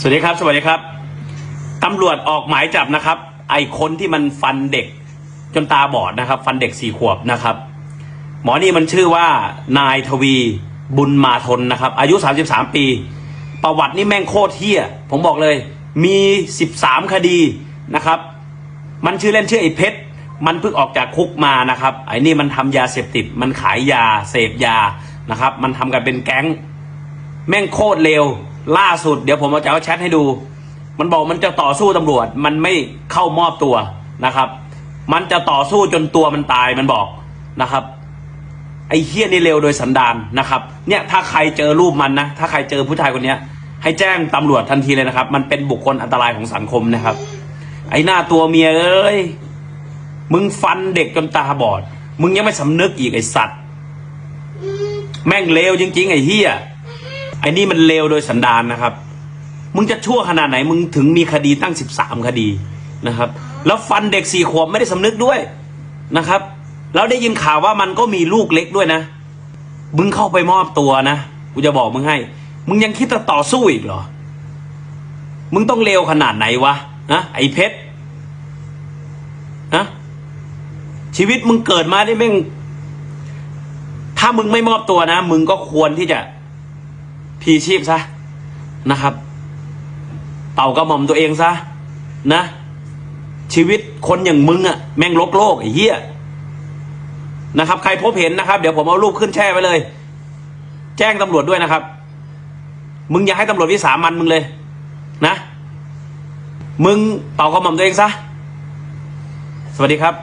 สวัสดีครับ สวัสดีครับตำรวจออกหมายจับนะครับ ไอ้คนที่มันฟันเด็กจนตาบอดนะครับ ฟันเด็กสี่ขวบนะครับ หมอนี่มันชื่อว่านายทวีบุญมาทนนะครับ อายุ 33 ปี ประวัตินี่แม่งโคตรเที่ยผมบอกเลย มี 13 คดีนะครับ มันชื่อเล่นชื่อไอ้เพชรมันเพิ่งออกจากคุกมานะครับ ไอ้นี่มันทำยาเสพติด มันขายยาเสพยานะครับ มันทำกันเป็นแก๊ง แม่งโคตรเร็ว ล่าสุด เดี๋ยวผมจะเอาแชทให้ดู มันบอกมันจะต่อสู้ตำรวจ มันไม่เข้ามอบตัวนะครับ มันจะต่อสู้จนตัวมันตายมันบอกนะครับ ไอ้เฮี้ยนี่เร็วโดยสันดานนะครับ เนี่ยถ้าใครเจอรูปมันนะ ถ้าใครเจอผู้ชายคนนี้ให้แจ้งตำรวจทันทีเลยนะครับ มันเป็นบุคคลอันตรายของสังคมนะครับ ไอ้หน้าตัวเมียเอ้ย มึงฟันเด็กจนตาบอด มึงยังไม่สำนึกอีกไอ้สัตว์ แม่งเลวจริงๆ ไอ้เฮี้ย ไอ้นี่มันเลวโดยสันดานนะครับ มึงจะชั่วขนาดไหน มึงถึงมีคดีตั้งสิบสามคดีนะครับ แล้วฟันเด็กสี่ขวบไม่ได้สำนึกด้วยนะครับ แล้วได้ยินข่าวว่ามันก็มีลูกเล็กด้วยนะ มึงเข้าไปมอบตัวนะ กูจะบอกมึงให้ มึงยังคิดจะต่อสู้อีกเหรอ มึงต้องเลวขนาดไหนวะนะไอ้เพชรนะชีวิตมึงเกิดมาได้แม่งถ้ามึงไม่มอบตัวนะ มึงก็ควรที่จะ พีชีพซะนะครับ เป่ากระหม่อมตัวเองซะนะ ชีวิตคนอย่างมึงอะแม่งลกโลกไอ้เหี้ยนะครับ ใครพบเห็นนะครับ เดี๋ยวผมเอารูปขึ้นแช่ไว้เลย แจ้งตำรวจด้วยนะครับ มึงอย่าให้ตำรวจวิสามันมึงเลย นะ มึงเป่ากระหม่อมตัวเองซะสวัสดีครับ